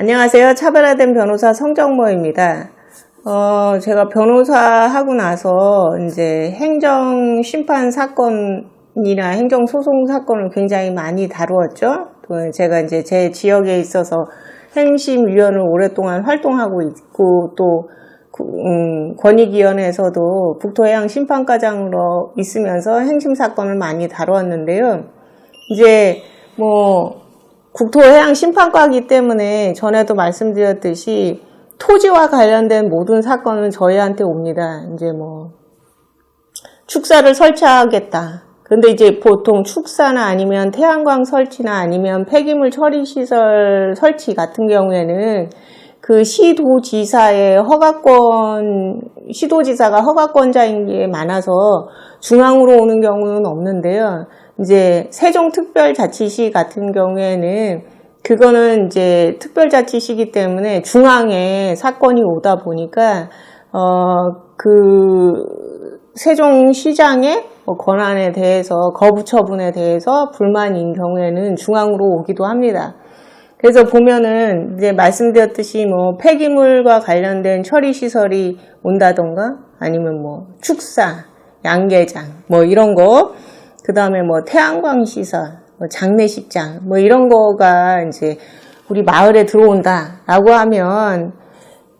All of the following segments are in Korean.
안녕하세요. 차별화된 변호사 성정모입니다. 어, 제가 변호사 하고 나서 이제 행정 심판 사건이나 행정 소송 사건을 굉장히 많이 다루었죠. 또 제가 이제 제 지역에 있어서 행심위원을 오랫동안 활동하고 있고 또 구- 음, 권익위원회에서도 북토해양 심판과장으로 있으면서 행심 사건을 많이 다루었는데요. 이제 뭐 국토해양심판과이기 때문에 전에도 말씀드렸듯이 토지와 관련된 모든 사건은 저희한테 옵니다. 이제 뭐 축사를 설치하겠다. 근데 이제 보통 축사나 아니면 태양광 설치나 아니면 폐기물 처리 시설 설치 같은 경우에는 그 시도지사의 허가권, 시도지사가 허가권자인 게 많아서 중앙으로 오는 경우는 없는데요. 이제 세종특별자치시 같은 경우에는 그거는 이제 특별자치시기 때문에 중앙에 사건이 오다 보니까 어 그 세종시장의 뭐 권한에 대해서 거부 처분에 대해서 불만인 경우에는 중앙으로 오기도 합니다. 그래서 보면은 이제 말씀드렸듯이 뭐 폐기물과 관련된 처리 시설이 온다던가 아니면 뭐 축사, 양계장 뭐 이런 거, 그 다음에 뭐 태양광 시설, 뭐 장례식장 뭐 이런 거가 이제 우리 마을에 들어온다라고 하면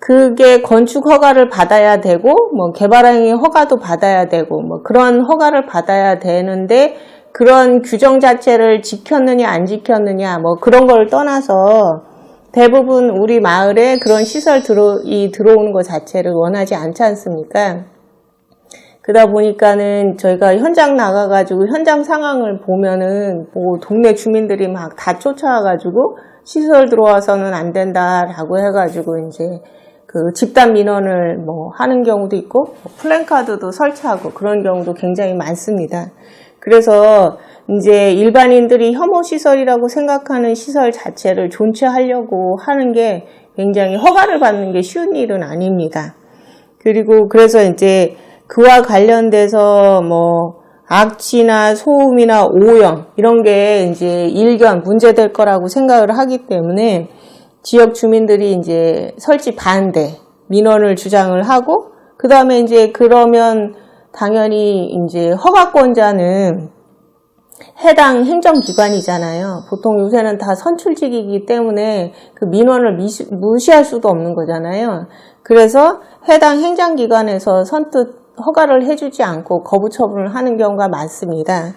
그게 건축 허가를 받아야 되고 뭐 개발행위 허가도 받아야 되고 뭐 그런 허가를 받아야 되는데 그런 규정 자체를 지켰느냐 안 지켰느냐 뭐 그런 걸 떠나서 대부분 우리 마을에 그런 시설 들어 이 들어오는 것 자체를 원하지 않지 않습니까? 그러다 보니까는 저희가 현장 나가가지고 현장 상황을 보면은 뭐 동네 주민들이 막 다 쫓아와가지고 시설 들어와서는 안 된다라고 해가지고 이제 그 집단 민원을 뭐 하는 경우도 있고 뭐 플랜카드도 설치하고 그런 경우도 굉장히 많습니다. 그래서 이제 일반인들이 혐오 시설이라고 생각하는 시설 자체를 존치하려고 하는 게 굉장히 허가를 받는 게 쉬운 일은 아닙니다. 그리고 그래서 이제 그와 관련돼서 뭐 악취나 소음이나 오염 이런 게 이제 일견 문제될 거라고 생각을 하기 때문에 지역 주민들이 이제 설치 반대 민원을 주장을 하고 그 다음에 이제 그러면 당연히 이제 허가권자는 해당 행정기관이잖아요. 보통 요새는 다 선출직이기 때문에 그 민원을 미시- 무시할 수도 없는 거잖아요. 그래서 해당 행정기관에서 선뜻 허가를 해주지 않고 거부 처분을 하는 경우가 많습니다.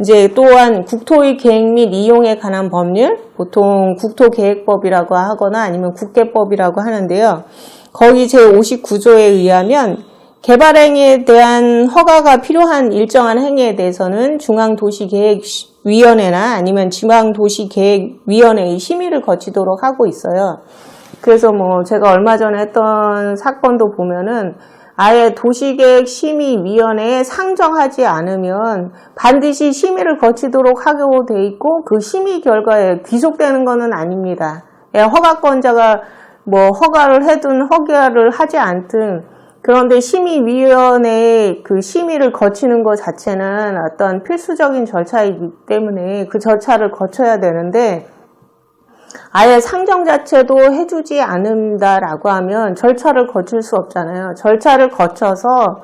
이제 또한 국토의 계획 및 이용에 관한 법률, 보통 국토계획법이라고 하거나 아니면 국계법이라고 하는데요. 거기 제59조에 의하면 개발행위에 대한 허가가 필요한 일정한 행위에 대해서는 중앙도시계획위원회나 아니면 지방도시계획위원회의 심의를 거치도록 하고 있어요. 그래서 뭐 제가 얼마 전에 했던 사건도 보면은 아예 도시계획 심의위원회에 상정하지 않으면 반드시 심의를 거치도록 하고 돼 있고 그 심의 결과에 귀속되는 것은 아닙니다. 예, 허가권자가 뭐 허가를 해든 허가를 하지 않든 그런데 심의위원회의 그 심의를 거치는 것 자체는 어떤 필수적인 절차이기 때문에 그 절차를 거쳐야 되는데 아예 상정 자체도 해주지 않는다라고 하면 절차를 거칠 수 없잖아요. 절차를 거쳐서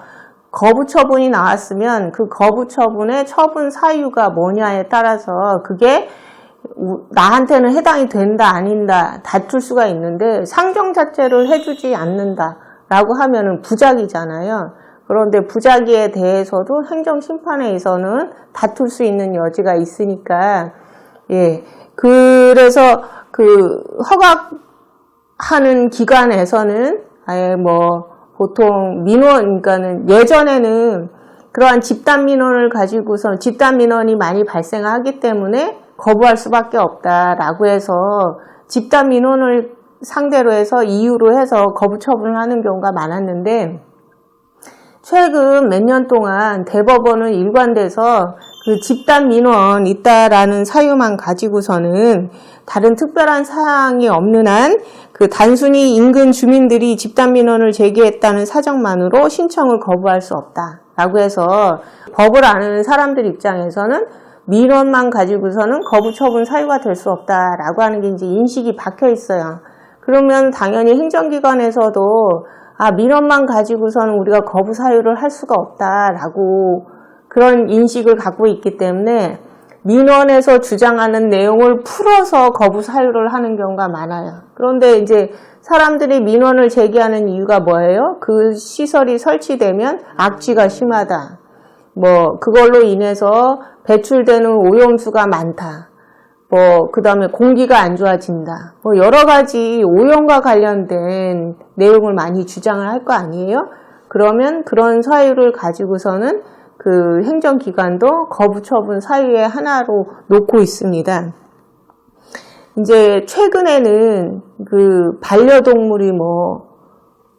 거부 처분이 나왔으면 그 거부 처분의 처분 사유가 뭐냐에 따라서 그게 우- 나한테는 해당이 된다 아닌다 다툴 수가 있는데 상정 자체를 해주지 않는다라고 하면은 부작이잖아요. 그런데 부작위에 대해서도 행정심판에서는 다툴 수 있는 여지가 있으니까 예 그래서 그 허가하는 기관에서는 아예 뭐 보통 민원 그러니까는 예전에는 그러한 집단 민원을 가지고서 집단 민원이 많이 발생하기 때문에 거부할 수밖에 없다라고 해서 집단 민원을 상대로 해서 이유로 해서 거부 처분을 하는 경우가 많았는데 최근 몇 년 동안 대법원은 일관돼서 그 집단 민원 있다라는 사유만 가지고서는 다른 특별한 사항이 없는 한 그 단순히 인근 주민들이 집단 민원을 제기했다는 사정만으로 신청을 거부할 수 없다라고 해서 법을 아는 사람들 입장에서는 민원만 가지고서는 거부 처분 사유가 될 수 없다라고 하는 게 이제 인식이 박혀 있어요. 그러면 당연히 행정기관에서도 아, 민원만 가지고서는 우리가 거부 사유를 할 수가 없다라고 그런 인식을 갖고 있기 때문에 민원에서 주장하는 내용을 풀어서 거부 사유를 하는 경우가 많아요. 그런데 이제 사람들이 민원을 제기하는 이유가 뭐예요? 그 시설이 설치되면 악취가 심하다. 뭐 그걸로 인해서 배출되는 오염수가 많다. 뭐 그다음에 공기가 안 좋아진다. 뭐 여러 가지 오염과 관련된 내용을 많이 주장을 할 거 아니에요? 그러면 그런 사유를 가지고서는 그 행정기관도 거부 처분 사유의 하나로 놓고 있습니다. 이제 최근에는 그 반려동물이 뭐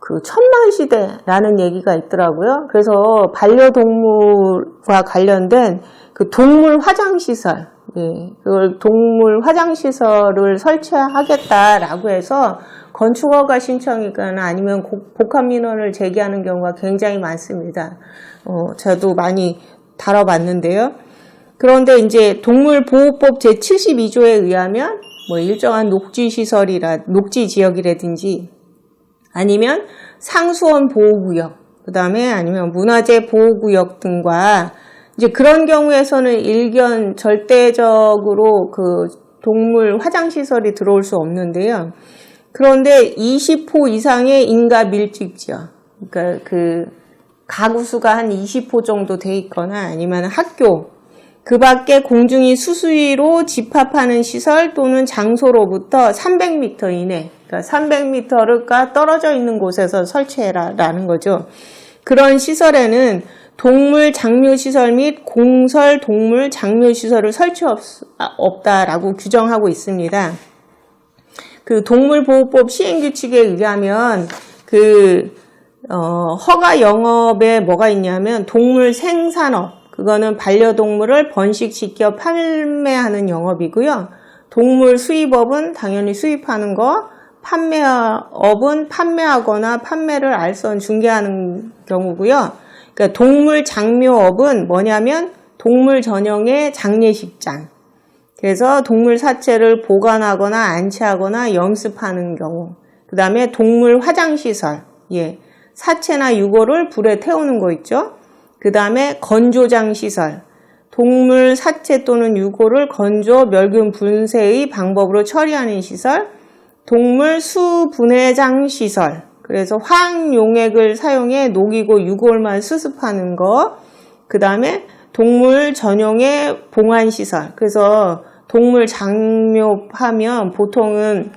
그 천만 시대라는 얘기가 있더라고요. 그래서 반려동물과 관련된 그 동물 화장 시설, 예, 그걸 동물 화장 시설을 설치하겠다라고 해서 건축허가 신청이거나 아니면 복합 민원을 제기하는 경우가 굉장히 많습니다. 어, 저도 많이 다뤄봤는데요. 그런데 이제 동물보호법 제72조에 의하면 뭐 일정한 녹지 시설이라 녹지 지역이라든지 아니면 상수원 보호구역, 그 다음에 아니면 문화재 보호구역 등과 이제 그런 경우에서는 일견 절대적으로 그 동물 화장 시설이 들어올 수 없는데요. 그런데 20호 이상의 인가 밀집 지역, 그러니까 그 가구 수가 한 20호 정도 돼 있거나 아니면 학교, 그 밖에 공중이 수수위로 집합하는 시설 또는 장소로부터 300m 이내, 그러니까 300m가 떨어져 있는 곳에서 설치해라 라는 거죠. 그런 시설에는 동물 장묘시설 및 공설 동물 장묘시설을 설치 없, 아, 없다라고 규정하고 있습니다. 그 동물보호법 시행규칙에 의하면 그 어, 허가 영업에 뭐가 있냐면 동물 생산업 그거는 반려동물을 번식시켜 판매하는 영업이고요. 동물 수입업은 당연히 수입하는 거, 판매업은 판매하거나 판매를 알선 중개하는 경우고요. 그러니까 동물 장묘업은 뭐냐면 동물 전용의 장례식장. 그래서 동물 사체를 보관하거나 안치하거나 염습하는 경우. 그 다음에 동물 화장시설. 예. 사체나 유골을 불에 태우는 거 있죠. 그 다음에 건조장 시설. 동물 사체 또는 유골을 건조 멸균 분쇄의 방법으로 처리하는 시설. 동물 수분해장 시설. 그래서 화학용액을 사용해 녹이고 유골만 수습하는 거. 그 다음에 동물 전용의 봉안시설. 그래서 동물 장묘하면 보통은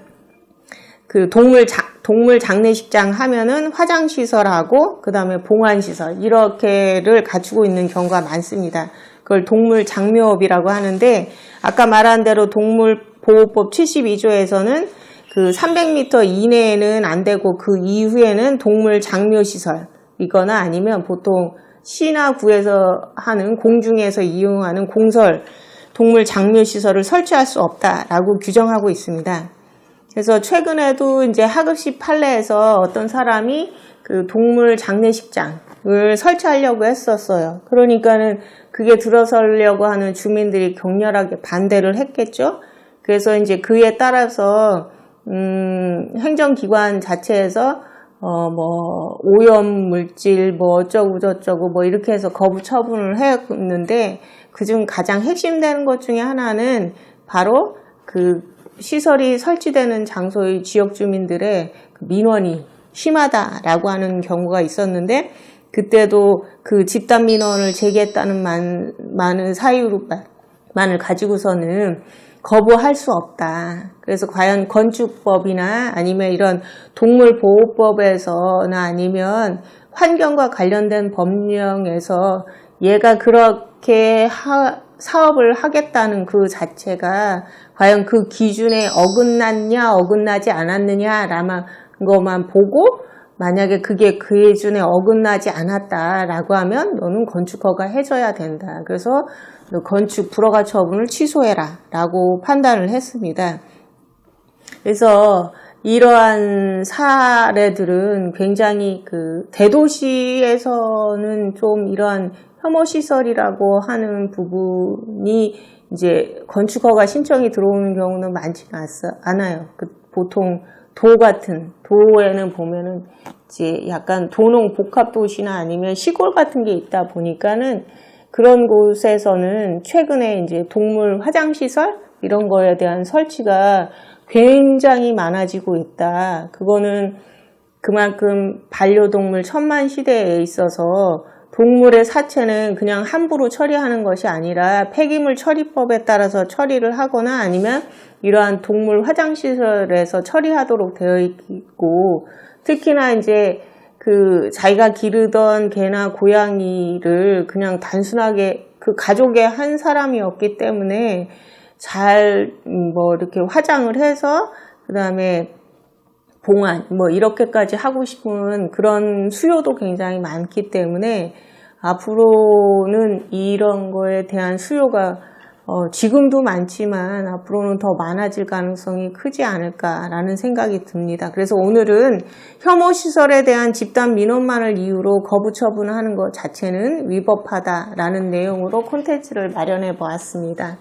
그 동물 장, 동물 장례식장 하면은 화장시설하고 그 다음에 봉안시설 이렇게를 갖추고 있는 경우가 많습니다. 그걸 동물 장묘업이라고 하는데 아까 말한 대로 동물 보호법 72조에서는 그 300m 이내에는 안 되고 그 이후에는 동물 장묘시설 이거나 아니면 보통 시나 구에서 하는 공중에서 이용하는 공설 동물 장묘시설을 설치할 수 없다라고 규정하고 있습니다. 그래서 최근에도 이제 하급시 판례에서 어떤 사람이 그 동물 장례식장을 설치하려고 했었어요. 그러니까는 그게 들어서려고 하는 주민들이 격렬하게 반대를 했겠죠. 그래서 이제 그에 따라서 음, 행정기관 자체에서 어, 뭐, 오염 물질, 뭐, 어쩌고 저쩌고, 뭐, 이렇게 해서 거부 처분을 했는데, 그 중 가장 핵심되는 것 중에 하나는 바로 그 시설이 설치되는 장소의 지역 주민들의 그 민원이 심하다라고 하는 경우가 있었는데, 그때도 그 집단 민원을 제기했다는 만, 많은 사유만을 가지고서는 거부할 수 없다. 그래서 과연 건축법이나 아니면 이런 동물보호법에서나 아니면 환경과 관련된 법령에서 얘가 그렇게 하, 사업을 하겠다는 그 자체가 과연 그 기준에 어긋났냐 어긋나지 않았느냐라는 것만 보고 만약에 그게 그 기준에 어긋나지 않았다라고 하면 너는 건축허가 해줘야 된다. 그래서 건축 불허가 처분을 취소해라 라고 판단을 했습니다. 그래서 이러한 사례들은 굉장히 그 대도시에서는 좀 이러한 혐오 시설이라고 하는 부분이 이제 건축허가 신청이 들어오는 경우는 많지는 않아요. 그 보통 도 같은 도에는 보면은 이제 약간 도농 복합 도시나 아니면 시골 같은 게 있다 보니까는 그런 곳에서는 최근에 이제 동물 화장 시설 이런 거에 대한 설치가 굉장히 많아지고 있다. 그거는 그만큼 반려동물 천만 시대에 있어서 동물의 사체는 그냥 함부로 처리하는 것이 아니라 폐기물 처리법에 따라서 처리를 하거나 아니면 이러한 동물 화장시설에서 처리하도록 되어 있고 특히나 이제 그 자기가 기르던 개나 고양이를 그냥 단순하게 그 가족의 한 사람이었기 때문에 잘 뭐 이렇게 화장을 해서 그 다음에 봉안 뭐 이렇게까지 하고 싶은 그런 수요도 굉장히 많기 때문에 앞으로는 이런 거에 대한 수요가 어, 지금도 많지만 앞으로는 더 많아질 가능성이 크지 않을까라는 생각이 듭니다. 그래서 오늘은 혐오 시설에 대한 집단 민원만을 이유로 거부 처분하는 것 자체는 위법하다라는 내용으로 콘텐츠를 마련해 보았습니다.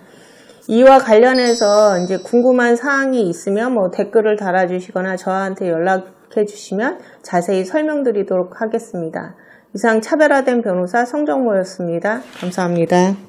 이와 관련해서 이제 궁금한 사항이 있으면 뭐 댓글을 달아주시거나 저한테 연락해 주시면 자세히 설명드리도록 하겠습니다. 이상 차별화된 변호사 성정모였습니다. 감사합니다.